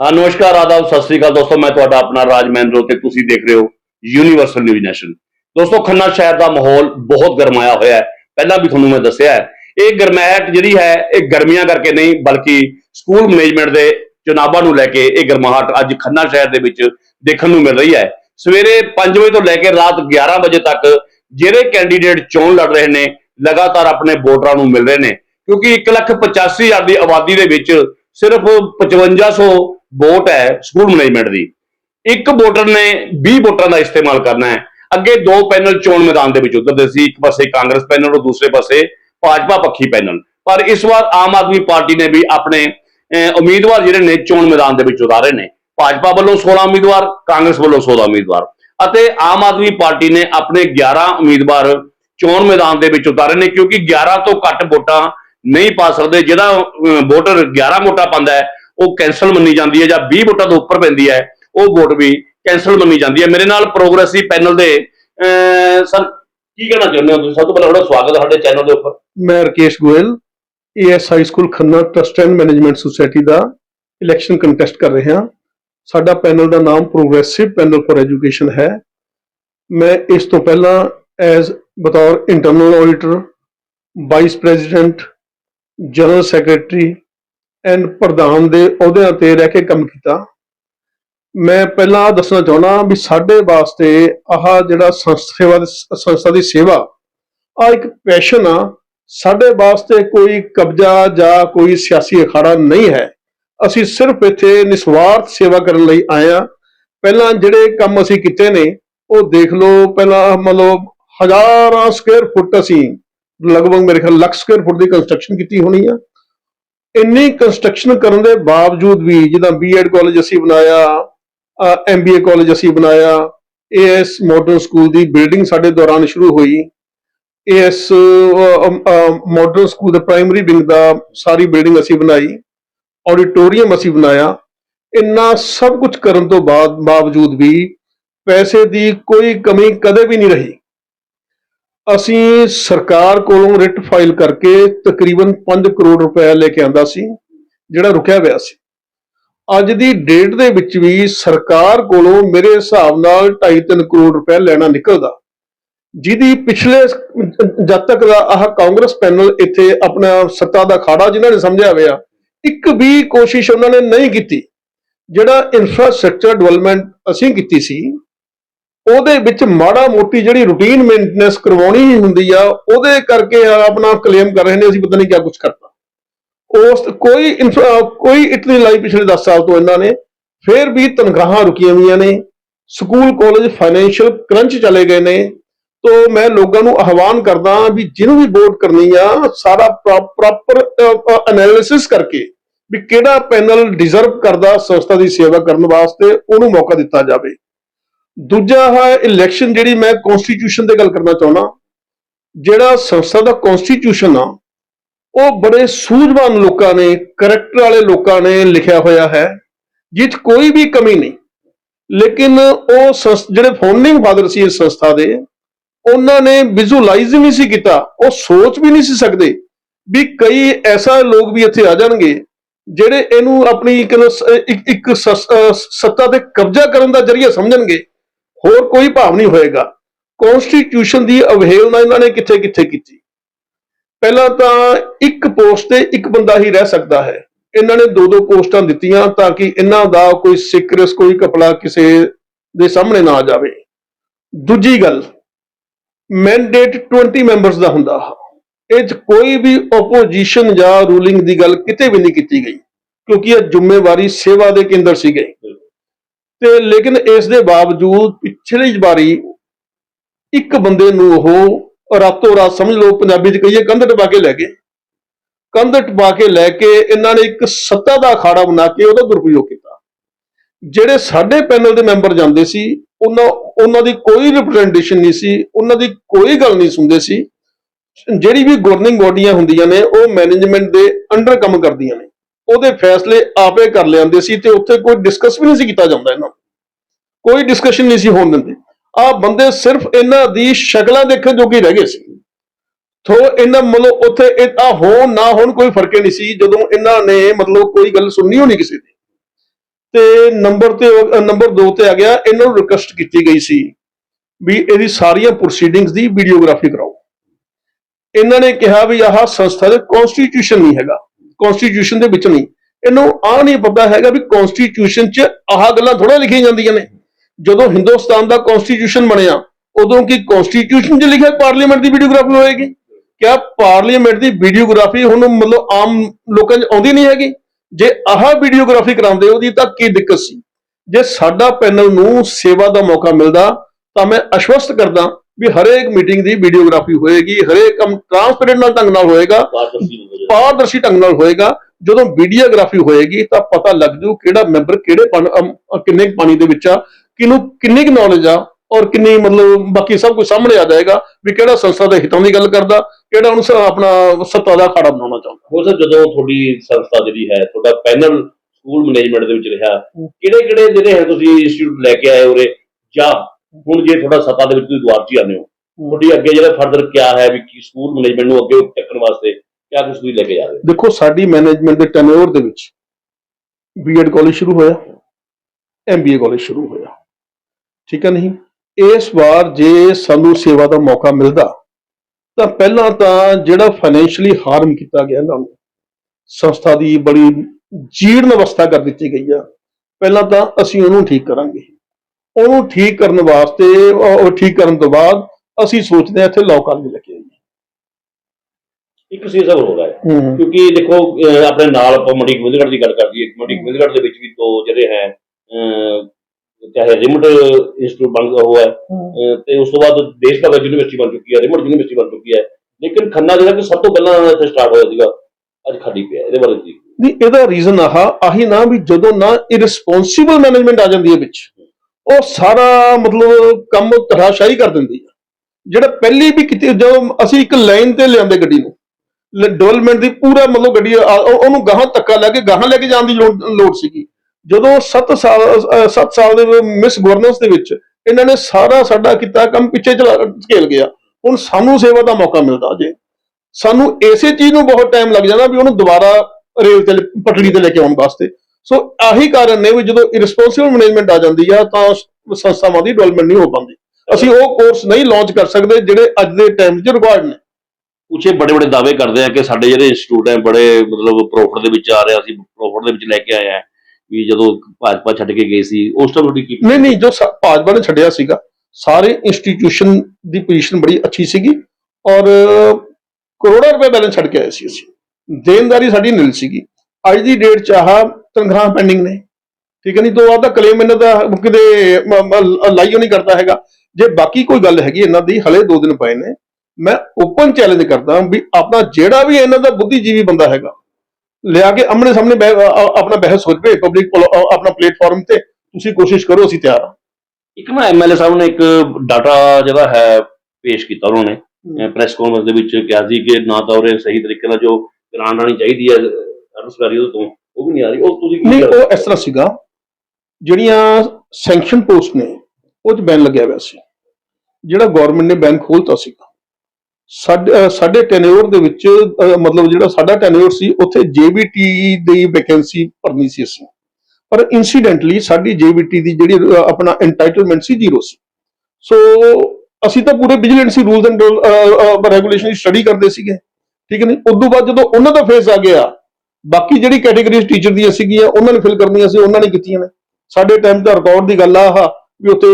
ਹਾਂ ਨਮਸਕਾਰ ਆਦਾਬ ਸਤਿ ਸ੍ਰੀ ਅਕਾਲ ਦੋਸਤੋ ਮੈਂ ਤੁਹਾਡਾ ਆਪਣਾ ਰਾਜ ਮਹਿੰਦਰੋ ਤੇ ਤੁਸੀਂ ਦੇਖ ਰਹੇ ਹੋ ਯੂਨੀਵਰਸਲ ਨਿਊਜ਼ ਨੈਸ਼ਨ ਦੋਸਤੋ ਖੰਨਾ ਸ਼ਹਿਰ ਦਾ ਮਾਹੌਲ ਬਹੁਤ ਗਰਮਾਇਆ ਹੋਇਆ ਹੈ। ਪਹਿਲਾਂ ਵੀ ਤੁਹਾਨੂੰ ਮੈਂ ਦੱਸਿਆ ਹੈ ਇਹ ਗਰਮੈਸ਼ ਜਿਹੜੀ ਹੈ ਇਹ ਗਰਮੀਆਂ ਕਰਕੇ ਨਹੀਂ ਬਲਕਿ ਸਕੂਲ ਮੈਨੇਜਮੈਂਟ ਦੇ ਚੁਣਾਵਾਂ ਨੂੰ ਲੈ ਕੇ ਇਹ ਗਰਮਾਹਟ ਅੱਜ ਖੰਨਾ ਸ਼ਹਿਰ ਦੇ ਵਿੱਚ ਦੇਖਣ ਨੂੰ ਮਿਲ ਰਹੀ ਹੈ। ਸਵੇਰੇ 5 ਵਜੇ ਤੋਂ ਲੈ ਕੇ ਰਾਤ 11 ਵਜੇ ਤੱਕ ਜਿਹੜੇ ਕੈਂਡੀਡੇਟ ਚੋਣ ਲੜ ਰਹੇ ਨੇ ਲਗਾਤਾਰ ਆਪਣੇ ਵੋਟਰਾਂ ਨੂੰ ਮਿਲ ਰਹੇ ਨੇ। ਕਿਉਂਕਿ 1,85,000 ਦੀ ਆਬਾਦੀ ਦੇ ਵਿੱਚ ਸਿਰਫ 5500 ਵੋਟ ਹੈ ਸਕੂਲ ਮੈਨੇਜਮੈਂਟ ਦੀ। ਇੱਕ ਵੋਟਰ ਨੇ 20 ਵੋਟਾਂ ਦਾ ਇਸਤੇਮਾਲ ਕਰਨਾ ਹੈ। ਅੱਗੇ ਦੋ ਪੈਨਲ ਚੋਣ ਮੈਦਾਨ ਦੇ ਵਿੱਚ ਉਤਰਦੇ ਸੀ। ਇੱਕ ਪਾਸੇ ਕਾਂਗਰਸ ਪੈਨਲ ਔਰ ਦੂਸਰੇ ਪਾਸੇ ਭਾਜਪਾ ਪੱਖੀ ਪੈਨਲ। ਪਰ ਇਸ ਵਾਰ ਆਮ ਆਦਮੀ ਪਾਰਟੀ ਨੇ ਵੀ ਆਪਣੇ ਉਮੀਦਵਾਰ ਜਿਹੜੇ ਨੇ ਚੋਣ ਮੈਦਾਨ ਦੇ ਵਿੱਚ ਉਤਾਰੇ ਨੇ। ਭਾਜਪਾ ਵੱਲੋਂ 16 ਉਮੀਦਵਾਰ, ਕਾਂਗਰਸ ਵੱਲੋਂ 16 ਉਮੀਦਵਾਰ। ਅਤੇ ਆਮ ਆਦਮੀ ਪਾਰਟੀ ਨੇ ਆਪਣੇ 11 ਉਮੀਦਵਾਰ ਚੋਣ ਮੈਦਾਨ ਦੇ ਵਿੱਚ ਉਤਾਰੇ ਨੇ, ਕਿਉਂਕਿ 11 ਤੋਂ ਘੱਟ ਵੋਟਾਂ ਨਹੀਂ ਪਾ ਸਕਦੇ। ਜਿਹੜਾ ਵੋਟਰ 11 ਵੋਟਾਂ ਪਾਉਂਦਾ ਹੈ ਉਹ ਕੈਂਸਲ ਮੰਨੀ ਜਾਂਦੀ ਹੈ ਜਾਂ 20 ਵੋਟਾਂ ਤੋਂ ਉੱਪਰ ਪੈਂਦੀ ਹੈ, ਉਹ ਵੋਟ ਵੀ ਕੈਂਸਲ ਮੰਨੀ ਜਾਂਦੀ ਹੈ। ਮੇਰੇ ਨਾਲ ਪ੍ਰੋਗਰੈਸਿਵ ਪੈਨਲ ਦੇ ਸਰ, ਕੀ ਕਹਿਣਾ ਚਾਹੁੰਦੇ ਹੋ ਤੁਸੀਂ? ਸਭ ਤੋਂ ਪਹਿਲਾਂ ਤੁਹਾਡਾ ਸਵਾਗਤ ਹੈ ਸਾਡੇ ਚੈਨਲ ਦੇ ਉੱਪਰ। ਮੈਂ Rakesh Goyal ASI school Khanna trust and management society the election contest ਕਰ ਰਹੇ। ਹਾਂ ਸਾਡਾ ਪੈਨਲ ਦਾ ਨਾਮ ਪ੍ਰੋਗਰੈਸਿਵ ਪੈਨਲ ਫॉर ਐਜੂਕੇਸ਼ਨ ਹੈ। ਮੈਂ ਇਸ ਤੋਂ ਪਹਿਲਾਂ ਐਜ਼ ਬਤੌਰ internal auditor vice president general secretary and ਪ੍ਰਧਾਨ ਦੇ ਅਹੁਦਿਆਂ ਤੇ ਰਹਿ ਕੇ ਕੰਮ ਕੀਤਾ। ਮੈਂ ਪਹਿਲਾਂ ਦੱਸਣਾ ਚਾਹੁੰਦਾ ਵੀ ਸਾਡੇ ਵਾਸਤੇ ਆਹ ਜਿਹੜਾ ਸੰਸਥਾ ਸੇਵਾ ਸੰਸਥਾ ਦੀ ਸੇਵਾ ਆ ਇੱਕ ਪੈਸ਼ਨ ਆ। ਸਾਡੇ ਵਾਸਤੇ ਕੋਈ ਕਬਜ਼ਾ ਜਾਂ ਕੋਈ ਸਿਆਸੀ ਅਖਾੜਾ ਨਹੀਂ ਹੈ। ਅਸੀਂ ਸਿਰਫ ਇੱਥੇ ਨਿਸਵਾਰਥ ਸੇਵਾ ਕਰਨ ਲਈ ਆਏ ਆ ਪਹਿਲਾਂ ਜਿਹੜੇ ਕੰਮ ਅਸੀਂ ਕੀਤੇ ਨੇ, ਉਹ ਦੇਖ ਲਓ, ਪਹਿਲਾਂ ਮਤਲਬ ਹਜ਼ਾਰਾਂ ਸਕੁਅਰ ਫੁੱਟ ਅਸੀਂ, ਲਗਭਗ ਮੇਰੇ ਖਿਆਲ ਲੱਖ ਸਕੁਅਰ ਫੁੱਟ ਦੀ ਕੰਸਟਰਕਸ਼ਨ ਕੀਤੀ ਹੋਣੀ ਆ। ਇੰਨੀ ਕੰਸਟਰਕਸ਼ਨ ਕਰਨ ਦੇ ਬਾਵਜੂਦ ਵੀ ਜਿੱਦਾਂ ਬੀਐਡ ਕਾਲਜ ਅਸੀਂ ਬਣਾਇਆ ਐਮਬੀਏ ਕਾਲਜ ਅਸੀਂ ਬਣਾਇਆ ਏਐਸ ਮਾਡਰਨ ਸਕੂਲ ਦੀ ਬਿਲਡਿੰਗ ਸਾਡੇ ਦੌਰਾਨ ਸ਼ੁਰੂ ਹੋਈ। ਇਸ ਮਾਡਰਨ ਸਕੂਲ ਦੇ ਪ੍ਰਾਇਮਰੀ ਵਿੰਗ ਦਾ ਸਾਰੀ ਬਿਲਡਿੰਗ ਅਸੀਂ ਬਣਾਈ ਆਡੀਟੋਰੀਅਮ ਅਸੀਂ ਬਣਾਇਆ। ਇੰਨਾ ਸਭ ਕੁਝ ਕਰਨ ਤੋਂ ਬਾਅਦ, ਬਾਵਜੂਦ ਵੀ ਪੈਸੇ ਦੀ ਕੋਈ ਕਮੀ ਕਦੇ ਵੀ ਨਹੀਂ ਰਹੀ। ਅਸੀਂ ਸਰਕਾਰ ਕੋਲੋਂ ਰਿਟ ਫਾਈਲ ਕਰਕੇ ਤਕਰੀਬਨ 5 ਕਰੋੜ ਰੁਪਏ ਲੈ ਕੇ ਆਂਦਾ ਸੀ, ਜਿਹੜਾ ਰੁਕਿਆ ਹੋਇਆ ਸੀ। ਅੱਜ ਦੀ ਡੇਟ ਦੇ ਵਿੱਚ ਵੀ ਸਰਕਾਰ ਕੋਲੋਂ ਮੇਰੇ ਹਿਸਾਬ ਨਾਲ 2.5-3 ਕਰੋੜ ਰੁਪਏ ਲੈਣਾ ਨਿਕਲਦਾ। ਜਿਹਦੀ ਪਿਛਲੇ ਜਦ ਤੱਕ ਦਾ ਆਹ ਕਾਂਗਰਸ ਪੈਨਲ ਇੱਥੇ ਆਪਣਾ ਸੱਤਾ ਦਾ ਖਾੜਾ ਜਿਨ੍ਹਾਂ ਨੇ ਸਮਝਿਆ ਹੋਇਆ, ਇੱਕ ਵੀ ਕੋਸ਼ਿਸ਼ ਉਹਨਾਂ ਨੇ ਨਹੀਂ ਕੀਤੀ। ਜਿਹੜਾ ਇਨਫਰਾਸਟ੍ਰਕਚਰ ਡਿਵੈਲਪਮੈਂਟ ਅਸੀਂ ਕੀਤੀ ਸੀ ਉਹਦੇ ਵਿੱਚ ਮਾੜਾ ਮੋਟੀ ਜਿਹੜੀ ਰੂਟੀਨ ਮੇਨਟੇਨੈਂਸ ਕਰਵਾਉਣੀ ਹੀ ਹੁੰਦੀ ਆ, ਉਹਦੇ ਕਰਕੇ ਆਪਣਾ ਕਲੇਮ ਕਰ ਰਹੇ ਨੇ, ਅਸੀਂ ਪਤਾ ਨਹੀਂ ਕਿਆ ਕੁਝ ਕਰਤਾ। ਉਸ ਕੋਈ ਕੋਈ ਇੱਟ ਲਾਈ ਪਿਛਲੇ 10 ਸਾਲ ਤੋਂ ਇਹਨਾਂ ਨੇ, ਫਿਰ ਵੀ ਤਨਖਾਹਾਂ ਰੁਕੀਆਂ ਹੋਈਆਂ ਨੇ, ਸਕੂਲ ਕਾਲਜ ਫਾਈਨੈਂਸ਼ੀਅਲ ਕਰੰਚ ਚਲੇ ਗਏ ਨੇ, ਤੋ ਮੈਂ ਲੋਕਾਂ ਨੂੰ ਆਹਵਾਨ ਕਰਦਾ ਵੀ ਜਿਹਨੂੰ ਵੀ ਵੋਟ ਕਰਨੀ ਆ, ਸਾਰਾ ਪ੍ਰੋਪਰ ਐਨਾਲਿਸਿਸ ਕਰਕੇ ਵੀ ਕਿਹੜਾ ਪੈਨਲ ਡਿਜ਼ਰਵ ਕਰਦਾ ਸੰਸਥਾ ਦੀ ਸੇਵਾ ਕਰਨ ਵਾਸਤੇ, ਉਹਨੂੰ ਮੌਕਾ ਦਿੱਤਾ ਜਾਵੇ। ਦੂਜਾ ਹੈ ਇਲੈਕਸ਼ਨ ਜਿਹੜੀ ਮੈਂ ਕਨਸਟੀਟਿਊਸ਼ਨ ਤੇ ਗੱਲ ਕਰਨਾ ਚਾਹੁੰਦਾ, ਜਿਹੜਾ ਸੰਸਥਾ ਦਾ ਕਨਸਟੀਟਿਊਸ਼ਨ ਆ, ਉਹ ਬੜੇ ਸੂਝਵਾਨ ਲੋਕਾਂ ਨੇ ਕਰੈਕਟਰ ਵਾਲੇ ਲੋਕਾਂ ਨੇ ਲਿਖਿਆ ਹੋਇਆ ਹੈ ਜਿਹ 'ਚ ਕੋਈ ਵੀ ਕਮੀ ਨਹੀਂ। ਲੇਕਿਨ ਉਹ ਸੰਸ- ਜਿਹੜੇ ਫਾਊਂਡਿੰਗ ਫਾਦਰ ਸੀ ਇਸ ਸੰਸਥਾ ਦੇ, ਉਹਨਾਂ ਨੇ ਵਿਜ਼ੂਅਲਾਈਜ਼ ਨਹੀਂ ਸੀ ਕੀਤਾ, ਉਹ ਸੋਚ ਵੀ ਨਹੀਂ ਸੀ ਸਕਦੇ ਵੀ ਕਈ ਐਸਾ ਲੋਕ ਵੀ ਇੱਥੇ ਆ ਜਾਣਗੇ, ਜਿਹੜੇ ਇਹਨੂੰ ਆਪਣੀ ਇੱਕ ਇੱਕ- ਸੱਤਾ ਤੇ ਕਬਜ਼ਾ ਕਰਨ ਦਾ ਜਰੀਆ ਸਮਝਣਗੇ। ਹੋਰ ਕੋਈ ਭਾਵ ਨਹੀਂ ਹੋਏਗਾ। ਕਨਸਟੀਟਿਊਸ਼ਨ ਦੀ ਅਵਹੇਲਨਾ ਇਹਨਾਂ ਨੇ ਕਿੱਥੇ ਕਿੱਥੇ ਕੀਤੀ? ਪਹਿਲਾਂ ਤਾਂ ਇੱਕ ਪੋਸਟ ਤੇ ਇੱਕ ਬੰਦਾ ਹੀ ਰਹਿ ਸਕਦਾ ਹੈ। ਇਹਨਾਂ ਨੇ ਦੋ ਦੋ ਪੋਸਟਾਂ ਦਿੱਤੀਆਂ ਤਾਂ ਕਿ ਇਹਨਾਂ ਦਾ ਕੋਈ ਸੀਕ੍ਰੇਸ ਕੋਈ ਕਪੜਾ ਕਿਸੇ ਦੇ ਸਾਹਮਣੇ ਨਾ ਆ ਜਾਵੇ। ਦੂਜੀ ਗੱਲ ਮੈਂਡੇਟ 20 ਮੈਂਬਰਸ ਦਾ ਹੁੰਦਾ ਇਹ 'ਚ ਕੋਈ ਵੀ ਆਪੋਜੀਸ਼ਨ ਜਾਂ ਰੂਲਿੰਗ ਦੀ ਗੱਲ ਕਿਤੇ ਵੀ ਨਹੀਂ ਕੀਤੀ ਗਈ, ਕਿਉਂਕਿ ਇਹ ਜ਼ਿੰਮੇਵਾਰੀ ਸੇਵਾ ਦੇ ਕੇਂਦਰ ਸੀਗੇ। ਤੇ ਲੇਕਿਨ ਇਸ ਦੇ ਬਾਵਜੂਦ ਪਿਛਲੀ ਵਾਰੀ ਇੱਕ ਬੰਦੇ ਨੂੰ ਉਹ ਰਾਤੋਂ ਰਾਤ ਸਮਝ ਲਓ ਪੰਜਾਬੀ ਚ ਕਹੀਏ ਕੰਧ ਟਪਾ ਕੇ ਲੈ ਗਏ। ਕੰਧ ਟਪਾ ਕੇ ਲੈ ਕੇ ਇਹਨਾਂ ਨੇ ਇੱਕ ਸੱਤਾ ਦਾ ਅਖਾੜਾ ਬਣਾ ਕੇ ਉਹਦਾ ਦੁਰਪਯੋਗ ਕੀਤਾ। ਜਿਹੜੇ ਸਾਡੇ ਪੈਨਲ ਦੇ ਮੈਂਬਰ ਜਾਂਦੇ ਸੀ, ਉਹਨਾਂ ਉਹਨਾਂ ਦੀ ਕੋਈ ਰਿਪਰੈਜ਼ੈਂਟੇਸ਼ਨ ਨਹੀਂ ਸੀ, ਉਹਨਾਂ ਦੀ ਕੋਈ ਗੱਲ ਨਹੀਂ ਸੁਣਦੇ ਸੀ। ਜਿਹੜੀ ਵੀ ਗਵਰਨਿੰਗ ਬੋਡੀਆਂ ਹੁੰਦੀਆਂ ਨੇ, ਉਹ ਮੈਨੇਜਮੈਂਟ ਦੇ ਅੰਡਰ ਕੰਮ ਕਰਦੀਆਂ ਨੇ। ਉਹਦੇ ਫੈਸਲੇ ਆਪੇ ਕਰ ਲਿਆਂਦੇ ਸੀ ਤੇ ਉੱਥੇ ਕੋਈ ਡਿਸਕਸ ਵੀ ਨਹੀਂ ਸੀ ਕੀਤਾ ਜਾਂਦਾ ਇਹਨਾਂ ਨੂੰ ਕੋਈ ਡਿਸਕਸ਼ਨ ਨਹੀਂ ਸੀ ਹੋਣ ਦਿੰਦੇ। ਆ ਬੰਦੇ ਸਿਰਫ ਇਹਨਾਂ ਦੀ ਸ਼ਕਲਾਂ ਦੇਖਣ ਜੋਗੇ ਰਹਿ ਗਏ ਸੀ। ਥੋ ਇਹਨਾਂ ਮਤਲਬ ਉੱਥੇ ਆ ਹੋਣ ਨਾ ਹੋਣ ਕੋਈ ਫ਼ਰਕ ਨਹੀਂ ਸੀ, ਜਦੋਂ ਇਹਨਾਂ ਨੇ ਮਤਲਬ ਕੋਈ ਗੱਲ ਸੁਣਨੀ ਹੋਣੀ ਕਿਸੇ ਦੀ। ਤੇ ਨੰਬਰ ਤੇ, ਨੰਬਰ 2 ਤੇ ਆ ਗਿਆ, ਇਹਨਾਂ ਨੂੰ ਰਿਕੁਐਸਟ ਕੀਤੀ ਗਈ ਸੀ ਵੀ ਇਹਦੀ ਸਾਰੀਆਂ ਪ੍ਰੋਸੀਡਿੰਗਸ ਦੀ ਵੀਡੀਓਗ੍ਰਾਫੀ ਕਰਾਓ। ਇਹਨਾਂ ਨੇ ਕਿਹਾ ਵੀ ਆਹ ਸੰਸਥਾ ਦੇ ਕਨਸਟੀਟਿਊਸ਼ਨ ਨਹੀਂ ਹੈਗਾ। ਕਨਸਟੀਟਿਊਸ਼ਨ ਦੇ ਵਿੱਚ ਨਹੀਂ। ਇਹਨੂੰ ਆ ਨਹੀਂ ਪਤਾ ਹੈਗਾ ਵੀ ਕਨਸਟੀਟਿਊਸ਼ਨ 'ਚ ਆਹ ਗੱਲਾਂ ਥੋੜਾ ਲਿਖੀਆਂ ਜਾਂਦੀਆਂ ਨੇ। ਜਦੋਂ ਹਿੰਦੁਸਤਾਨ ਦਾ ਕਨਸਟੀਟਿਊਸ਼ਨ ਬਣਿਆ, ਉਦੋਂ ਕੀ ਕਨਸਟੀਟਿਊਸ਼ਨ 'ਚ ਲਿਖਿਆ ਪਾਰਲੀਮੈਂਟ ਦੀ ਵੀਡੀਓਗ੍ਰਾਫੀ ਹੋਏਗੀ? ਕਿਆ ਪਾਰਲੀਮੈਂਟ ਦੀ ਵੀਡੀਓਗ੍ਰਾਫੀ ਹੁਣ ਮਤਲਬ ਆਮ ਲੋਕਾਂ 'ਚ ਆਉਂਦੀ ਨਹੀਂ ਹੈਗੀ? ਜੇ ਆਹ ਵੀਡੀਓਗ੍ਰਾਫੀ ਕਰਾਉਂਦੇ ਉਹਦੀ ਤਾਂ ਕੀ ਦਿੱਕਤ ਸੀ? ਜੇ ਸਾਡਾ ਪੈਨਲ ਨੂੰ ਸੇਵਾ ਦਾ ਮੌਕਾ ਮਿਲਦਾ, ਤਾਂ ਮੈਂ ਅਸ਼ਵਸਤ ਕਰਦਾ ਵੀ ਹਰੇਕ ਮੀਟਿੰਗ ਦੀ ਵੀਡੀਓਗ੍ਰਾਫੀ ਹੋਏਗੀ, ਹਰੇਕ ਕੰਮ ਟ੍ਰਾਂਸਪੇਰੈਂਟ ਨਾਲ ਢੰਗ ਨਾਲ ਹੋਏਗਾ। ਪਾਰਦਰਸ਼ੀ ਢੰਗ ਨਾਲ ਹੋਏਗਾ। ਜਦੋਂ ਵੀਡੀਓਗ੍ਰਾਫੀ ਹੋਏਗੀ ਤਾਂ ਪਤਾ ਲੱਗ ਜੂ ਕਿਹੜਾ ਮੈਂਬਰ ਕਿਹੜੇ ਕਿੰਨੇ ਪਾਣੀ ਦੇ ਵਿੱਚ ਆ ਕਿਹਨੂੰ ਕਿੰਨੀ ਕੁ ਨੌਲੇਜ ਆ ਔਰ ਕਿੰਨੀ ਮਤਲਬ ਬਾਕੀ ਸਭ ਕੁਝ ਸਾਹਮਣੇ ਆ ਜਾਏਗਾ ਵੀ ਕਿਹੜਾ ਸੰਸਥਾ ਦੇ ਹਿੱਤਾਂ ਦੀ ਗੱਲ ਕਰਦਾ ਕਿਹੜਾ ਉਹਨੂੰ ਆਪਣਾ ਸੱਤਾ ਦਾ ਖਾੜਾ ਬਣਾਉਣਾ ਚਾਹੁੰਦਾ। ਹੋ ਸਰ ਜਦੋਂ ਤੁਹਾਡੀ ਸੰਸਥਾ ਜਿਹੜੀ ਹੈ ਤੁਹਾਡਾ ਪੈਨਲ ਸਕੂਲ ਮੈਨੇਜਮੈਂਟ ਦੇ ਵਿੱਚ ਰਿਹਾ ਕਿਹੜੇ ਕਿਹੜੇ ਜਿਹੜੇ ਹੈ ਤੁਸੀਂ ਇੰਸਟੀਚਿਊਟ ਲੈ ਕੇ ਆਏ ਉਰੇ? ਜਾਂ ਹੁਣ ਜੇ ਤੁਹਾਡਾ ਸੱਤਾ ਦੇ ਵਿੱਚ ਤੁਸੀਂ ਦੁਆਰ 'ਚ ਹੀ ਆਉਂਦੇ ਹੋ ਤੁਹਾਡੀ ਅੱਗੇ ਜਿਹੜਾ ਫਰਦਰ ਕਿਆ ਹੈ ਵੀ ਕੀ ਸਕੂਲ ਮੈਨੇਜਮੈਂਟ ਨੂੰ ਅੱਗੇ ਚੱਕਣ ਵਾਸਤੇ ਕਿਆ ਕੁਝ ਤੁਸੀਂ ਲੈ ਕੇ ਜਾ ਰਹੇ ਹੋ? ਦੇਖੋ, ਸਾਡੀ ਮੈਨੇਜਮੈਂਟ ਦੇ ਟੈਨਿਓਰ ਦੇ ਵਿੱਚ ਬੀਐਡ ਕਾਲਜ ਸ਼ੁਰੂ ਹੋਇਆ ਐਮਬੀਏ ਕਾਲਜ ਸ਼ੁਰੂ ਹੋਇਆ। ਠੀਕ ਹੈ ਨਹੀਂ? ਇਸ ਵਾਰ ਜੇ ਸਾਨੂੰ ਸੇਵਾ ਦਾ ਮੌਕਾ ਮਿਲਦਾ, ਤਾਂ ਪਹਿਲਾਂ ਤਾਂ ਜਿਹੜਾ ਫਾਈਨੈਂਸ਼ੀਅਲੀ ਹਾਰਮ ਕੀਤਾ ਗਿਆ ਇਹਨਾਂ ਨੂੰ, ਸੰਸਥਾ ਦੀ ਬੜੀ ਜੀਰਣ ਅਵਸਥਾ ਕਰ ਦਿੱਤੀ ਗਈ ਆ। ਪਹਿਲਾਂ ਤਾਂ ਅਸੀਂ ਉਹਨੂੰ ਠੀਕ ਕਰਾਂਗੇ। ਉਹਨੂੰ ਠੀਕ ਕਰਨ ਵਾਸਤੇ, ਉਹ ਠੀਕ ਕਰਨ ਤੋਂ ਬਾਅਦ ਅਸੀਂ ਸੋਚਦੇ ਹਾਂ ਇੱਥੇ ਲਾਅ ਕਾਲਜ ਲੈ ਕੇ ਇੱਕ ਸੀ ਸਭ ਹੋ। ਰਿਹਾ ਹੈ। ਹੂੰ ਕਿਉਂਕਿ ਦੇਖੋ ਅਹ ਆਪਣੇ ਨਾਲ ਆਪਾਂ ਮੰਡੀ ਗੋਬਿੰਦਗੜ੍ਹ ਦੀ ਗੱਲ ਕਰਦੀ ਹੈ। ਮੰਡੀ ਗੋਬਿੰਦਗੜ੍ਹ ਦੇ ਵਿੱਚ ਵੀ ਦੋ ਜਿਹੜੇ ਹੈ ਅਹ ਚਾਹੇ ਰਿਮਟ ਇੰਸਟੀਚਿਊਟ ਬਣ ਹੋਇਆ ਹੈ ਅਹ ਤੇ ਉਸ ਤੋਂ ਬਾਅਦ ਦੇਸ਼ ਭਗਤ ਯੂਨੀਵਰਸਿਟੀ ਬਣ ਚੁੱਕੀ ਹੈ ਰਿਮਟ ਯੂਨੀਵਰਸਿਟੀ ਬਣ ਚੁੱਕੀ ਹੈ। ਲੇਕਿਨ ਖੰਨਾ ਜਿਹੜਾ ਕਿ ਸਭ ਤੋਂ ਪਹਿਲਾਂ ਇੱਥੇ ਸਟਾਰਟ ਹੋਇਆ ਸੀਗਾ ਅੱਜ ਖਾਲੀ ਪਿਆ ਇਹਦੇ ਬਾਰੇ ਜੀ। ਨਹੀਂ ਇਹਦਾ ਰੀਜ਼ਨ ਆਹ ਆਹੀ ਨਾ ਵੀ ਜਦੋਂ ਨਾ ਇਰਰਿਸਪੌਂਸਿਬਲ ਮੈਨੇਜਮੈਂਟ ਆ ਜਾਂਦੀ ਹੈ ਵਿੱਚ ਉਹ ਸਾਰਾ ਮਤਲਬ ਕੰਮ ਧਰਾਸ਼ਾਹੀ ਕਰ ਦਿੰਦੀ ਹੈ। ਜਿਹੜਾ ਪਹਿਲੀ ਵੀ ਕਿਤੇ ਜਦੋਂ ਅਸੀਂ ਇੱਕ ਲਾਈਨ ਤੇ ਲਿਆਂਦੇ ਗੱਡੀ ਨੂੰ ਡਿਵੈਲਪਮੈਂਟ ਦੀ ਪੂਰਾ ਮਤਲਬ ਗੱਡੀ ਉਹਨੂੰ ਗਾਹਾਂ ਧੱਕਾ ਲੈ ਕੇ, ਗਾਹਾਂ ਲੈ ਕੇ ਜਾਣ ਦੀ ਲੋੜ ਲੋੜ ਸੀਗੀ। ਜਦੋਂ 7 ਸਾਲ 7 ਸਾਲ ਦੇ ਮਿਸ ਗਵਰਨੈਂਸ ਦੇ ਵਿੱਚ ਇਹਨਾਂ ਨੇ ਸਾਰਾ ਸਾਡਾ ਕੀਤਾ, ਕੰਮ ਪਿੱਛੇ ਚਲਾ ਧਕੇਲ ਗਿਆ। ਹੁਣ ਸਾਨੂੰ ਸੇਵਾ ਦਾ ਮੌਕਾ ਮਿਲਦਾ ਜੇ। ਸਾਨੂੰ ਇਸੇ ਚੀਜ਼ ਨੂੰ ਬਹੁਤ ਟਾਈਮ ਲੱਗ ਜਾਣਾ ਵੀ ਉਹਨੂੰ ਦੁਬਾਰਾ ਰੇਲ ਤੇ ਪਟੜੀ ਤੇ ਲੈ ਕੇ ਆਉਣ ਵਾਸਤੇ। ਸੋ ਆਹੀ ਕਾਰਨ ਨੇ ਵੀ ਜਦੋਂ ਇਰਰਿਸਪੌਂਸਿਬਲ ਮੈਨੇਜਮੈਂਟ ਆ ਜਾਂਦੀ ਆ, ਤਾਂ ਸੰਸਥਾਵਾਂ ਦੀ ਡਿਵੈਲਪਮੈਂਟ ਨਹੀਂ ਹੋ ਪਾਉਂਦੀ। ਅਸੀਂ ਉਹ ਕੋਰਸ ਨਹੀਂ ਲਾਂਚ ਕਰ ਸਕਦੇ ਜਿਹੜੇ ਅੱਜ ਦੇ ਟਾਈਮ 'ਚ ਰਿਕੁਆਇਰਡ ਨੇ। ਕੁਛ ਬੜੇ ਬੜੇ ਦਾਅਵੇ ਕਰਦੇ ਆ ਕਿ ਸਾਡੇ ਜਿਹੜੇ ਇੰਸਟੀਚਿਊਟ ਹੈ ਬੜੇ ਮਤਲਬ ਪ੍ਰੋਫਿਟ ਦੇ ਵਿੱਚ ਆ ਰਹੇ ਆ, ਅਸੀਂ ਪ੍ਰੋਫਿਟ ਦੇ ਵਿੱਚ ਲੈ ਕੇ ਆਏ ਆ ਵੀ ਜਦੋਂ ਭਾਜਪਾ ਛੱਡ ਕੇ ਗਈ ਸੀ ਉਸ ਟਾਈਮ ਤੁਹਾਡੀ ਕੀ ਨਹੀਂ ਨਹੀਂ ਜੋ ਭਾਜਪਾ ਨੇ ਛੱਡਿਆ ਸੀਗਾ ਸਾਰੇ ਇੰਸਟੀਟਿਊਸ਼ਨ ਦੀ ਪੋਜੀਸ਼ਨ ਬੜੀ ਅੱਛੀ ਸੀਗੀ ਔਰ ਕਰੋੜਾਂ ਰੁਪਏ ਬੈਲੈਂਸ ਛੱਡ ਕੇ ਆਏ ਸੀ ਅਸੀਂ। ਦੇਣਦਾਰੀ ਸਾਡੀ ਨਿਲ ਸੀਗੀ। ਅੱਜ ਦੀ ਡੇਟ 'ਚ ਆਹ ਤਨਖਾਹ ਪੈਂਡਿੰਗ ਨੇ। ਠੀਕ ਹੈ ਨਹੀਂ ਤੋਂ ਆਦਾ ਕਲੇਮ ਇਹਨਾਂ ਦਾ ਕਿਤੇ ਲਾਈਓ ਨਹੀਂ ਕਰਦਾ ਹੈਗਾ। ਜੇ ਬਾਕੀ ਕੋਈ ਗੱਲ ਹੈਗੀ ਇਹਨਾਂ ਦੀ ਹਲੇ 2 ਦਿਨ ਪਏ ਨੇ ਮੈਂ ਓਪਨ ਚੈਲੰਜ ਕਰਦਾ ਵੀ ਆਪਣਾ ਜਿਹੜਾ ਵੀ ਇਹਨਾਂ ਦਾ ਬੁੱਧੀਜੀਵੀ ਬੰਦਾ ਹੈਗਾ ਲਿਆ ਕੇ ਆਮਣੇ ਸਾਹਮਣੇ ਆਪਣਾ ਬਹਿਸ ਹੋ ਜਵੇ ਪਬਲਿਕ ਆਪਣਾ ਪਲੇਟਫਾਰਮ ਤੇ ਤੁਸੀਂ ਕੋਸ਼ਿਸ਼ ਕਰੋ ਅਸੀਂ ਤਿਆਰ ਹਾਂ। ਇੱਕ ਨਾ ਐਮਐਲਏ ਸਾਹਿਬ ਨੇ ਇੱਕ ਡਾਟਾ ਜਿਹੜਾ ਹੈ ਪੇਸ਼ ਕੀਤਾ ਉਹਨਾਂ ਨੇ ਪ੍ਰੈਸ ਕਾਨਫਰੰਸ ਦੇ ਵਿੱਚ ਕਿਹਾ ਸੀ ਕਿ ਨਾ ਤਾਂ ਉਹਰੇ ਸਹੀ ਤਰੀਕੇ ਨਾਲ ਜੋ ਗ੍ਰਾਂਟ ਆਣੀ ਚਾਹੀਦੀ ਹੈ ਅਰਸਪੈਰੀ ਉਹ ਤੋਂ ਉਹ ਵੀ ਨਹੀਂ ਆ ਰਹੀ। ਉਹ ਤੁਸੀਂ ਕੀ ਨਹੀਂ ਉਹ ਇਸ ਤਰ੍ਹਾਂ ਸੀਗਾ ਜਿਹੜੀਆਂ ਸੈਂਕਸ਼ਨ ਪੋਸਟ ਨੇ ਉਹ 'ਚ ਬੈਨ ਲੱਗਿਆ ਹੋਇਆ ਸੀ। ਜਿਹੜਾ ਗਵਰਨਮੈਂਟ ਨੇ ਬੈਨ ਖੋਲਤਾ ਸੀਗਾ ਸਾਡੇ ਸਾਡੇ ਟੈਨਿਓਰ ਦੇ ਵਿੱਚ ਮਤਲਬ ਜਿਹੜਾ ਸਾਡਾ ਟੈਨਿਓਰ ਸੀ, ਉੱਥੇ ਜੇਬੀਟੀ ਦੀ ਵੈਕੈਂਸੀ ਭਰਨੀ ਸੀ ਅਸੀਂ। ਪਰ ਇਨਸੀਡੈਂਟਲੀ ਸਾਡੀ ਜੇਬੀਟੀ ਦੀ ਜਿਹੜੀ ਆਪਣਾ ਐਂਟਾਈਟਲਮੈਂਟ ਸੀ ਜ਼ੀਰੋ ਸੀ। ਸੋ ਅਸੀਂ ਤਾਂ ਪੂਰੇ ਵਿਜੀਲੈਂਸੀ ਰੂਲਸ ਐਂਡ ਰੈਗੂਲੇਸ਼ਨ ਦੀ ਸਟੱਡੀ ਕਰਦੇ ਸੀਗੇ। ਠੀਕ ਹੈ ਨਹੀਂ ਉਸ ਤੋਂ ਬਾਅਦ ਜਦੋਂ ਉਹਨਾਂ ਦਾ ਫੇਸ ਆ ਗਿਆ, ਬਾਕੀ ਜਿਹੜੀ ਕੈਟਾਗਰੀਜ਼ ਟੀਚਰ ਦੀਆਂ ਸੀਗੀਆਂ, ਉਹਨਾਂ ਨੇ ਫਿਲ ਕਰਨੀਆਂ ਸੀ, ਉਹਨਾਂ ਨੇ ਕੀਤੀਆਂ ਨੇ। ਸਾਡੇ ਟਾਈਮ ਦਾ ਰਿਕਾਰਡ ਦੀ ਗੱਲ ਆ ਆਹ, ਵੀ ਉੱਥੇ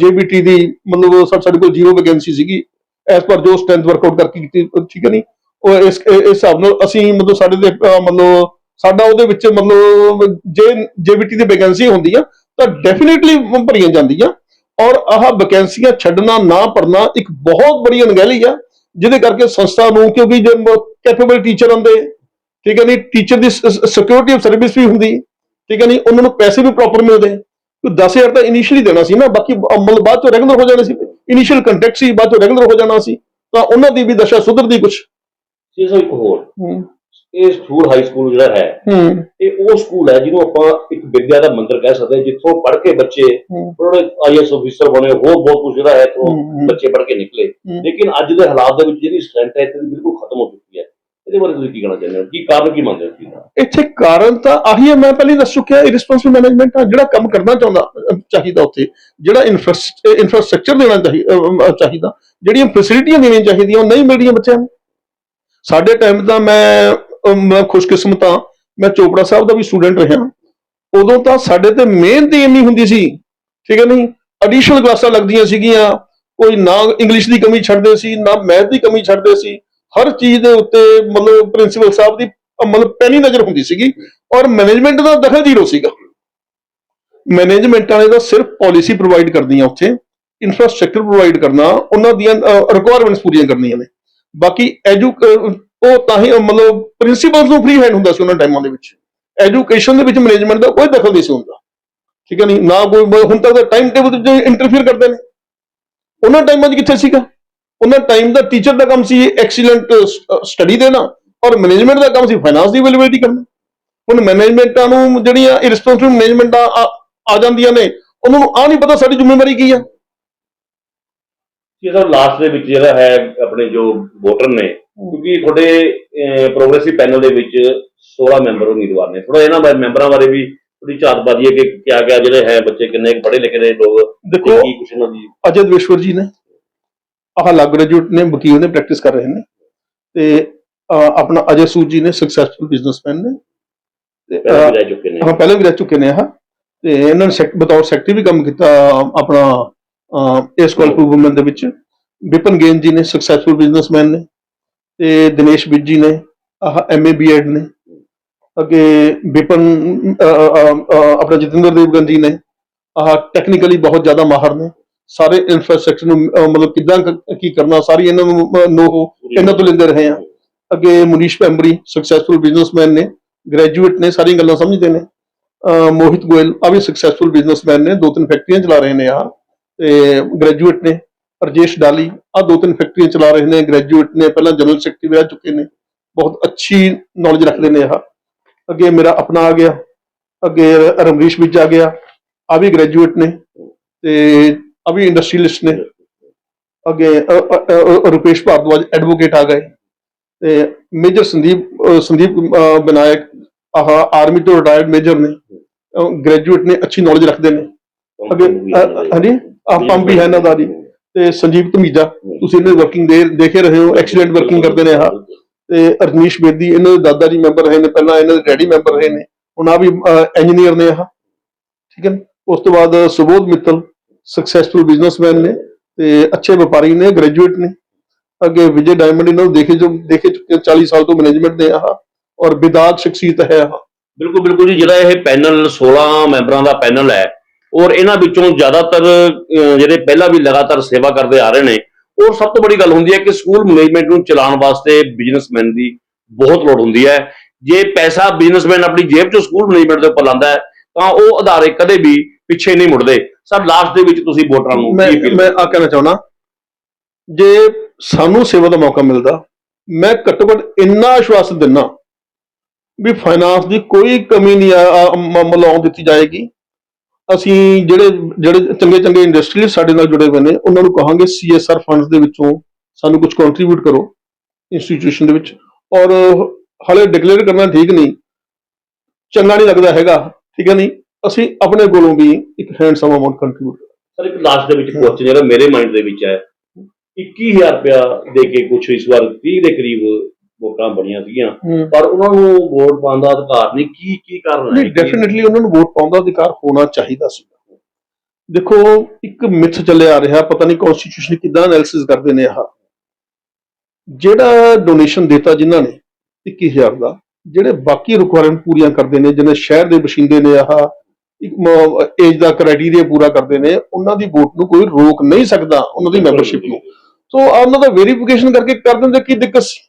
ਜੇਬੀਟੀ ਦੀ, ਮਤਲਬ ਸਾਡੇ ਕੋਲ ਜ਼ੀਰੋ ਵੈਕੈਂਸੀ ਸੀਗੀ। ਐਸ ਪਰ ਜੋ ਸਟਰੈਂਥ ਵਰਕਆਊਟ ਕਰਕੇ ਕੀਤੀ ਠੀਕ ਹੈ ਨਹੀਂ ਉਹ ਇਸ ਇਸ ਹਿਸਾਬ ਨਾਲ ਅਸੀਂ ਮਤਲਬ ਸਾਡੇ ਦੇ ਮਤਲਬ ਸਾਡਾ ਉਹਦੇ ਵਿੱਚ ਮਤਲਬ ਜੇ ਜੇਬੀਟੀ ਦੀ ਵੈਕੈਂਸੀ ਹੁੰਦੀ ਆ, ਤਾਂ ਡੈਫੀਨਿਟਲੀ ਭਰੀਆਂ ਜਾਂਦੀਆਂ। ਔਰ ਆਹ ਵੈਕੈਂਸੀਆਂ ਛੱਡਣਾ, ਨਾ ਭਰਨਾ ਇੱਕ ਬਹੁਤ ਬੜੀ ਅਣਗਹਿਲੀ ਆ, ਜਿਹਦੇ ਕਰਕੇ ਸੰਸਥਾ ਨੂੰ, ਕਿਉਂਕਿ ਜੇ ਕੈਪੇਬਲ ਟੀਚਰ ਹੁੰਦੇ, ਠੀਕ ਹੈ ਨਹੀਂ ਟੀਚਰ ਦੀ ਸਿਕਿਉਰਿਟੀ ਆਫ ਸਰਵਿਸ ਵੀ ਹੁੰਦੀ, ਠੀਕ ਹੈ ਨਹੀਂ ਉਹਨਾਂ ਨੂੰ ਪੈਸੇ ਵੀ ਪ੍ਰੋਪਰ ਮਿਲਦੇ। ਕੋਈ 10000 ਤਾਂ ਇਨੀਸ਼ੀਅਲੀ ਦੇਣਾ ਸੀ ਨਾ, ਬਾਕੀ ਬ- ਬਾਅਦ ਚੋਂ ਰੈਗੂਲਰ ਹੋ ਜਾਣੇ ਸੀ। ਇਨੀਸ਼ੀਅਲ ਕੰਟੈਕਟ ਸੀ ਬਾਅਦ ਚੋਂ ਰੈਗੂਲਰ ਹੋ ਜਾਣਾ ਸੀ ਤਾਂ ਉਹਨਾਂ ਦੀ ਵੀ ਦਸ਼ਾ ਸੁਧਰਦੀ ਕੁਝ ਜੀ ਸਰ ਇੱਕ ਹੋਰ। ਹੂੰ। ਇਹ ਸਕੂਲ ਹਾਈ ਸਕੂਲ ਜਿਹੜਾ ਹੈ ਹੂੰ। ਇਹ ਉਹ ਸਕੂਲ ਹੈ ਜਿਹਨੂੰ ਆਪਾਂ ਇੱਕ ਵਿਦਿਆ ਦਾ ਮੰਦਿਰ ਕਹਿ ਸਕਦੇ ਹਾਂ ਜਿੱਥੋਂ ਪੜ੍ਹ ਕੇ ਬੱਚੇ ਥੋੜੇ ਆਈਐਸ ਅਫੀਸਰ ਬਣੇ ਹੋਰ ਬਹੁਤ ਕੁਝ ਜਿਹੜਾ ਹੈ ਹੂੰ। ਬੱਚੇ ਪੜ੍ਹ ਕੇ ਨਿਕਲੇ। ਲੇਕਿਨ ਅੱਜ ਦੇ ਹਾਲਾਤ ਦੇ ਵਿੱਚ ਜਿਹੜੀ ਸਟਰੈਂਥ ਹੈ ਇੱਥੇ ਬਿਲਕੁਲ ਖਤਮ ਹੋ ਚੁੱਕੀ ਇਹਦੇ ਬਾਰੇ ਤੁਸੀਂ ਕੀ ਕਹਿਣਾ ਚਾਹੁੰਦੇ ਹੋ? ਕੀ ਕਾਰਨ ਕੀ ਮੰਨਦੇ ਹੋ ਤੁਸੀਂ ਇੱਥੇ ਕਾਰਨ ਤਾਂ ਆਹੀ ਹੈ, ਮੈਂ ਪਹਿਲਾਂ ਦੱਸ ਚੁੱਕਿਆ ਇਰਰਿਸਪੌਂਸਿਬਲ ਮੈਨੇਜਮੈਂਟ ਆ, ਜਿਹੜਾ ਕੰਮ ਕਰਨਾ ਚਾਹੁੰਦਾ ਚਾਹੀਦਾ ਉੱਥੇ, ਜਿਹੜਾ ਇਨਫਰਾਸਟ੍ਰਕਚਰ ਦੇਣਾ ਚਾਹੀਦਾ, ਜਿਹੜੀਆਂ ਫੈਸਿਲਿਟੀਆਂ ਦੇਣੀਆਂ ਚਾਹੀਦੀਆਂ, ਉਹ ਨਹੀਂ ਮਿਲ ਬੱਚਿਆਂ ਨੂੰ। ਸਾਡੇ ਟਾਈਮ ਤਾਂ ਮੈਂ ਮੈਂ ਖੁਸ਼ਕਿਸਮਤ ਹਾਂ, ਮੈਂ ਚੋਪੜਾ ਸਾਹਿਬ ਦਾ ਵੀ ਸਟੂਡੈਂਟ ਰਿਹਾ। ਉਦੋਂ ਤਾਂ ਸਾਡੇ ਤੇ ਮਿਹਨਤ ਹੀ ਇੰਨੀ ਹੁੰਦੀ ਸੀ, ਠੀਕ ਹੈ ਨਹੀਂ? ਐਡੀਸ਼ਨਲ ਕਲਾਸਾਂ ਲੱਗਦੀਆਂ ਸੀਗੀਆਂ, ਕੋਈ ਨਾ ਇੰਗਲਿਸ਼ ਦੀ ਕਮੀ ਛੱਡਦੇ ਸੀ, ਨਾ ਮੈਥ ਦੀ ਕਮੀ ਛੱਡਦੇ ਸੀ। ਹਰ ਚੀਜ਼ ਦੇ ਉੱਤੇ ਮਤਲਬ ਪ੍ਰਿੰਸੀਪਲ ਸਾਹਿਬ ਦੀ ਮਤਲਬ ਪੈਣੀ ਨਜ਼ਰ ਹੁੰਦੀ ਸੀਗੀ ਔਰ ਮੈਨੇਜਮੈਂਟ ਦਾ ਦਖਲ ਜ਼ੀਰੋ ਸੀਗਾ। ਮੈਨੇਜਮੈਂਟ ਵਾਲੇ ਦਾ ਸਿਰਫ ਪਾਲਿਸੀ ਪ੍ਰੋਵਾਈਡ ਕਰਦੀਆਂ ਉੱਥੇ ਇਨਫਰਾਸਟ੍ਰਕਚਰ ਪ੍ਰੋਵਾਈਡ ਕਰਨਾ, ਉਹਨਾਂ ਦੀਆਂ ਰਿਕੁਆਇਰਮੈਂਟਸ ਪੂਰੀਆਂ ਕਰਨੀਆਂ ਨੇ। ਬਾਕੀ ਐਜੂ ਉਹ ਤਾਂ ਹੀ ਮਤਲਬ ਪ੍ਰਿੰਸੀਪਲਸ ਨੂੰ ਫ੍ਰੀ ਹੈਂਡ ਹੁੰਦਾ ਸੀ ਉਹਨਾਂ ਟਾਈਮਾਂ ਦੇ ਵਿੱਚ। ਐਜੂਕੇਸ਼ਨ ਦੇ ਵਿੱਚ ਮੈਨੇਜਮੈਂਟ ਦਾ ਕੋਈ ਦਖਲ ਨਹੀਂ ਸੀ ਹੁੰਦਾ। ਠੀਕ ਹੈ ਨਹੀਂ ਨਾ ਕੋਈ, ਹੁਣ ਤੱਕ ਦਾ ਟਾਈਮ ਟੇਬਲ ਤੇ ਇੰਟਰਫੇਅਰ ਕਰਦੇ ਨੇ। ਉਹਨਾਂ ਟਾਈਮਾਂ 'ਚ ਕਿੱਥੇ ਸੀਗਾ? ਉਹਨਾਂ ਟਾਈਮ ਦਾ ਟੀਚਰ ਦਾ ਕੰਮ ਸੀ ਐਕਸੀਲੈਂਟ ਸਟੱਡੀ ਦੇਣਾ ਔਰ ਮੈਨੇਜਮੈਂਟ ਦਾ ਕੰਮ ਸੀ ਫਾਈਨਾਂਸ ਦੀ ਅਵੇਲੇਬਿਲਿਟੀ ਕਰਨਾ। ਹੁਣ ਮੈਨੇਜਮੈਂਟਾਂ ਨੂੰ ਜਿਹੜੀਆਂ ਇਰਰਿਸਪੌਂਸਿਬਲ ਮੈਨੇਜਮੈਂਟ ਆ ਜਾਂਦੀਆਂ ਨੇ ਉਹਨਾਂ ਨੂੰ ਆ ਨਹੀਂ ਪਤਾ ਸਾਡੀ ਜ਼ਿੰਮੇਵਾਰੀ ਕੀ ਆ। ਸਰ ਲਾਸਟ ਦੇ ਵਿੱਚ ਜਿਹੜਾ ਹੈ ਆਪਣੇ ਜੋ ਵੋਟਰ ਨੇ ਕਿਉਂਕਿ ਤੁਹਾਡੇ ਪ੍ਰੋਗਰੈਸਿਵ ਪੈਨਲ ਦੇ ਵਿੱਚ 16 ਮੈਂਬਰ ਉਮੀਦਵਾਰ ਨੇ। ਥੋੜਾ ਇਹਨਾਂ ਬਾਰੇ ਮੈਂਬਰਾਂ ਬਾਰੇ ਵੀ ਥੋੜੀ ਝਾਤਬਾਜ਼ੀ ਹੈ ਕਿ ਕਿਆ ਕਿਆ ਜਿਹੜੇ ਹੈ ਬੱਚੇ ਕਿੰਨੇ ਪੜ੍ਹੇ ਲਿਖੇ ਨੇ ਲੋਕ ਦੇਖੋ ਅਜੇ ਦਵੇਸ਼ਵਰ ਜੀ ਨੇ ਆਹ ਲੱਗ ਗ੍ਰੈਜੂਏਟ ਨੇ ਵਕੀਲ ਨੇ ਪ੍ਰੈਕਟਿਸ ਕਰ ਰਹੇ ਨੇ ਤੇ ਆਪਣਾ ਅਜੇ ਸੂਦ ਜੀ ਨੇ ਸਕਸੈਸਫੁਲ ਬਿਜ਼ਨਸਮੈਨ ਨੇ ਤੇ ਪਹਿਲਾਂ ਅਹ, ਵੀ ਰਹਿ ਚੁੱਕੇ ਨੇ। ਹਾਂ ਪਹਿਲਾਂ ਵੀ ਰਹਿ ਚੁੱਕੇ ਨੇ ਆਹ ਤੇ ਇਹਨਾਂ ਨੇ ਸੈਕ- ਬਤੌਰ ਸੈਕਟਰੀ ਵੀ ਕੰਮ ਕੀਤਾ ਆਪਣਾ ਇਸ ਕਾਲ ਵੂਮਨ ਦੇ ਵਿੱਚ। ਵਿਪਨ ਗੇਨ ਜੀ ਨੇ ਸਕਸੈਸਫੁਲ ਬਿਜ਼ਨਸਮੈਨ ਨੇ ਤੇ ਦਿਨੇਸ਼ ਵਿਜ ਜੀ ਨੇ ਆਹ ਐਮਏ ਬੀਐਡ ਨੇ। ਅੱਗੇ ਵਿਪਨ ਆਪਣਾ ਜਤਿੰਦਰ ਦੇਵਗਨ ਜੀ ਨੇ ਆਹ ਟੈਕਨੀਕਲੀ ਬਹੁਤ ਜ਼ਿਆਦਾ ਮਾਹਰ ਨੇ। ਸਾਰੇ ਇਨਫਰਾਸਟ੍ਰਕਚਰ ਨੂੰ ਅਹ, ਮਤਲਬ ਕਿਦਾਂ ਕੀ ਕਰਨਾ ਸਾਰੀ ਇਹਨਾਂ ਨੂੰ ਨੋ ਇਹਨਾਂ ਤੋਂ ਲੈਂਦੇ ਰਹੇ ਆ। ਅੱਗੇ ਮੁਨੀਸ਼ ਪੈਂਬਰੀ ਸਕਸੈਸਫੁਲ ਬਿਜ਼ਨਸਮੈਨ ਨੇ ਗ੍ਰੈਜੂਏਟ ਨੇ ਸਾਰੀਆਂ ਗੱਲਾਂ ਸਮਝਦੇ ਨੇ। ਅਹ ਮੋਹਿਤ ਗੋਇਲ ਆ ਵੀ ਸਕਸੈਸਫੁਲ ਬਿਜ਼ਨਸਮੈਨ ਨੇ ਦੋ ਤਿੰਨ ਫੈਕਟਰੀਆਂ ਚਲਾ ਰਹੇ ਨੇ ਆ। ਤੇ ਗ੍ਰੈਜੂਏਟ ਨੇ ਰਜੇਸ਼ ਡਾਲੀ ਆ ਦੋ ਤਿੰਨ ਫੈਕਟਰੀਆਂ ਚਲਾ ਰਹੇ ਨੇ ਗ੍ਰੈਜੂਏਟ ਨੇ ਪਹਿਲਾਂ ਜਨਰਲ ਸੈਕਟਰੀ ਰਹਿ ਚੁੱਕੇ ਨੇ। ਬਹੁਤ ਅੱਛੀ ਨੌਲੇਜ ਰੱਖਦੇ ਨੇ ਆ। ਅੱਗੇ ਮੇਰਾ ਆਪਣਾ ਆ ਗਿਆ ਅੱਗੇ ਰਮਰੀਸ਼ ਵਿੱਚ ਆ ਗਿਆ ਆ ਵੀ ਗ੍ਰੈਜੂਏਟ ਨੇ। ਤੇ ਆ ਨੇ ਅੱਗੇ ਅ- ਅ- ਅ- ਰੁਪੇਸ਼ ਭਾਰਦਵਾਜ ਐਡਵੋਕੇਟ ਆ ਗਏ। ਤੇ ਮੇਜਰ ਸੰਦੀਪ ਸੰਦੀਪ ਅ, ਵਿਨਾਇਕ ਆਹ ਆਰਮੀ ਤੋਂ ਰਿਟਾਇਰਡ ਮੇਜਰ ਨੇ। ਗ੍ਰੈਜੂਏਟ ਨੇ ਅੱਛੀ ਨੌਲੇਜ ਰੱਖਦੇ ਨੇ। ਅੱਗੇ ਹਾਂਜੀ? ਆ ਪੰਪ ਵੀ ਹੈ ਇਹਨਾਂ ਦਾ ਜੀ। ਤੇ ਸੰਜੀਵ ਧਮੀਜਾ ਤੁਸੀਂ ਇਹਨਾਂ ਦੀ ਵਰਕਿੰਗ ਦੇ ਦੇਖੇ ਰਹੇ ਹੋ ਐਕਸੀਲੈਂਟ ਵਰਕਿੰਗ ਕਰਦੇ ਨੇ ਆ ਤੇ ਰਜਨੀਸ਼ ਬੇਦੀ ਇਹਨਾਂ ਦੇ ਦਾਦਾ ਜੀ ਮੈਂਬਰ ਰਹੇ ਨੇ ਪਹਿਲਾਂ ਇਹਨਾਂ ਦੇ ਡੈਡੀ ਮੈਂਬਰ ਰਹੇ ਨੇ। ਹੁਣ ਆ ਵੀ ਇੰਜੀਨੀਅਰ ਨੇ ਆਹ। ਠੀਕ ਹੈ ਨਾ? ਉਸ ਤੋਂ ਬਾਅਦ ਸੁਬੋਧ ਮਿੱਤਲ ਸਕਸੈਸਫੁਲ ਬਿਜ਼ਨਸਮੈਨ ਨੇ ਤੇ ਅੱਛੇ ਵਪਾਰੀ ਨੇ ਗ੍ਰੈਜੂਏਟ ਨੇ। ਅੱਗੇ ਵਿਜੇ ਡਾਇਮੰਡ ਇਹਨਾਂ ਨੂੰ ਦੇਖੇ ਜੋ, ਦੇਖੇ ਚੁੱਕੇ 40 ਸਾਲ ਤੋਂ ਮੈਨੇਜਮੈਂਟ ਨੇ ਆਹ, ਔਰ ਵਿਦਾਤ ਸ਼ਖਸੀਅਤ ਹੈ ਆਹ। ਬਿਲਕੁਲ ਬਿਲਕੁਲ ਜੀ, ਜਿਹੜਾ ਇਹ ਪੈਨਲ 16 ਮੈਂਬਰਾਂ ਦਾ ਪੈਨਲ ਹੈ, ਔਰ ਇਹਨਾਂ ਵਿੱਚੋਂ ਜ਼ਿਆਦਾਤਰ ਜਿਹੜੇ ਪਹਿਲਾਂ ਵੀ ਲਗਾਤਾਰ ਸੇਵਾ ਕਰਦੇ ਆ ਰਹੇ ਨੇ ਔਰ ਸਭ ਤੋਂ ਬੜੀ ਗੱਲ ਹੁੰਦੀ ਹੈ ਕਿ ਸਕੂਲ ਮੈਨੇਜਮੈਂਟ ਨੂੰ ਚਲਾਉਣ ਵਾਸਤੇ ਬਿਜ਼ਨਸਮੈਨ ਦੀ ਬਹੁਤ ਲੋੜ ਹੁੰਦੀ ਹੈ। ਜੇ ਪੈਸਾ ਬਿਜ਼ਨਸਮੈਨ ਆਪਣੀ ਜੇਬ ਚੋਂ ਸਕੂਲ ਮੈਨੇਜਮੈਂਟ ਦੇ ਉੱਪਰ ਲਾਉਂਦਾ ਹੈ, ਤਾਂ ਉਹ ਅਦਾਰੇ ਕਦੇ ਵੀ ਪਿੱਛੇ ਨਹੀਂ ਮੁੜਦੇ। ਸਰ ਲਾਸਟ ਦੇ ਵਿੱਚ ਤੁਸੀਂ ਵੋਟਰਾਂ ਨੂੰ ਮੈਂ ਮੈਂ ਆ ਕਹਿਣਾ ਚਾਹੁੰਦਾ ਜੇ ਸਾਨੂੰ ਸੇਵਾ ਦਾ ਮੌਕਾ ਮਿਲਦਾ ਮੈਂ ਘੱਟੋ ਘੱਟ ਇੰਨਾ ਆਸ਼ਵਾਸਨ ਦਿੰਨਾ ਵੀ ਫਾਈਨਾਂਸ ਦੀ ਕੋਈ ਕਮੀ ਨਹੀਂ ਆ- ਆ- ਮ- ਮਲਾਉਣ ਦਿੱਤੀ ਜਾਏਗੀ। ਅਸੀਂ ਜਿਹੜੇ ਜਿਹੜੇ ਚੰਗੇ ਚੰਗੇ ਇੰਡਸਟਰੀਅਲ ਸਾਡੇ ਨਾਲ ਜੁੜੇ ਹੋਏ ਨੇ ਉਹਨਾਂ ਨੂੰ ਕਹਾਂਗੇ ਸੀਐਸਆਰ ਫੰਡਸ ਦੇ ਵਿੱਚੋਂ ਸਾਨੂੰ ਕੁਝ ਕੰਟਰੀਬਿਊਟ ਕਰੋ ਇੰਸਟੀਟਿਊਸ਼ਨ ਦੇ ਵਿੱਚ। ਔਰ ਹਾਲੇ ਡਿਕਲੇਅਰ ਕਰਨਾ ਠੀਕ ਨਹੀਂ। ਚੰਗਾ ਨਹੀਂ ਲੱਗਦਾ ਹੈਗਾ ਠੀਕ ਹੈ ਨਹੀਂ? ਅਸੀਂ ਆਪਣੇ ਕੋਲੋਂ ਵੀ ਇੱਕ ਹੈਂਡਸਮ ਅਮਾਉਂਟ ਕੰਟਰੀਬਿਊਟ ਸਰ ਇੱਕ ਲਾਸਟ ਦੇ ਵਿੱਚ ਕੁਐਸਚਨ ਜਿਹੜਾ ਮੇਰੇ ਮਾਈਂਡ ਦੇ ਵਿੱਚ ਹੈ 21000 ਰੁਪਇਆ ਦੇ ਕੇ ਕੁਝ ਇਸ ਵਾਰ 30 ਦੇ ਕਰੀਬ ਵੋਟਾਂ ਬਣੀਆਂ ਸੀਗੀਆਂ। ਪਰ ਉਹਨਾਂ ਨੂੰ ਵੋਟ ਪਾਉਣ ਦਾ ਅਧਿਕਾਰ ਨਹੀਂ ਕੀ ਕੀ ਕਾਰਨ ਹੈ? ਨਹੀਂ ਡੈਫੀਨਿਟਲੀ ਉਹਨਾਂ ਨੂੰ ਵੋਟ ਪਾਉਣ ਦਾ ਅਧਿਕਾਰ ਹੋਣਾ ਚਾਹੀਦਾ ਸੀ। ਦੇਖੋ ਇੱਕ ਮਿਥ ਚੱਲਿਆ ਆ ਰਿਹਾ ਪਤਾ ਨਹੀਂ ਕਨਸਟੀਟਿਊਸ਼ਨ ਕਿਦਾਂ ਐਨਾਲਿਸਿਸ ਕਰਦੇ ਨੇ ਆਹ। ਜਿਹੜਾ ਡੋਨੇਸ਼ਨ ਦਿੱਤਾ ਜਿਨ੍ਹਾਂ ਨੇ 21000 ਦਾ ਜਿਹੜੇ ਬਾਕੀ ਰਿਕੁਆਇਰਮੈਂਟ ਪੂਰੀਆਂ ਕਰਦੇ ਨੇ ਜਿਹਨੇ ਸ਼ਹਿਰ ਦੇ ਵਸਿੰਦੇ ਨੇ ਆਹ ਏਜ ਦਾ ਕ੍ਰਾਈਟੇਰੀਆ ਪੂਰਾ ਕਰਦੇ ਨੇ ਉਹਨਾਂ ਦੀ ਵੋਟ ਨੂੰ ਕੋਈ ਰੋਕ ਨਹੀਂ ਸਕਦਾ ਉਹਨਾਂ ਦੀ ਮੈਂਬਰਸ਼ਿਪ ਨੂੰ। ਸੋ ਉਹਨਾਂ ਦਾ ਵੈਰੀਫਿਕੇਸ਼ਨ ਕਰਕੇ ਕਰ ਦਿੰਦੇ ਕੀ ਦਿੱਕਤ ਸੀ?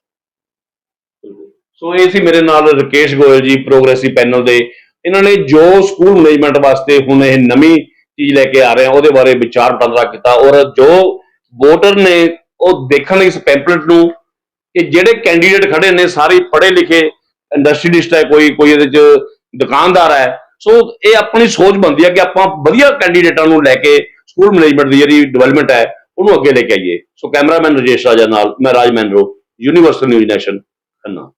ਸੋ ਇਹ ਸੀ ਮੇਰੇ ਨਾਲ ਰਕੇਸ਼ ਗੋਇਲ ਜੀ ਪ੍ਰੋਗਰੈਸਿਵ ਪੈਨਲ ਦੇ। ਇਹਨਾਂ ਨੇ ਜੋ ਸਕੂਲ ਮੈਨੇਜਮੈਂਟ ਵਾਸਤੇ ਹੁਣ ਇਹ ਨਵੀਂ ਚੀਜ਼ ਲੈ ਕੇ ਆ ਰਹੇ ਆ ਉਹਦੇ ਬਾਰੇ ਵਿਚਾਰ ਵਟਾਂਦਰਾ ਕੀਤਾ ਔਰ ਜੋ ਵੋਟਰ ਨੇ ਉਹ ਦੇਖਣ ਲਈ ਇਸ ਪੈਂਪਲੇਟ ਨੂੰ ਕਿ ਜਿਹੜੇ ਕੈਂਡੀਡੇਟ ਖੜੇ ਨੇ ਸਾਰੇ ਪੜ੍ਹੇ ਲਿਖੇ ਇੰਡਸਟਰੀਲਿਸਟ ਹੈ ਕੋਈ ਕੋਈ ਇਹਦੇ ਚ ਦੁਕਾਨਦਾਰ ਹੈ ਸੋ ਇਹ ਆਪਣੀ ਸੋਚ ਬਣਦੀ ਹੈ ਕਿ ਆਪਾਂ ਵਧੀਆ ਕੈਂਡੀਡੇਟਾਂ ਨੂੰ ਲੈ ਕੇ ਸਕੂਲ ਮੈਨੇਜਮੈਂਟ ਦੀ ਜਿਹੜੀ ਡਿਵੈਲਪਮੈਂਟ ਹੈ, ਉਹਨੂੰ ਅੱਗੇ ਲੈ ਕੇ ਆਈਏ। ਸੋ ਕੈਮਰਾਮੈਨ ਰਜੇਸ਼ ਰਾਜਾ ਨਾਲ, ਮੈਂ Raj Manro universal news nation Khanna.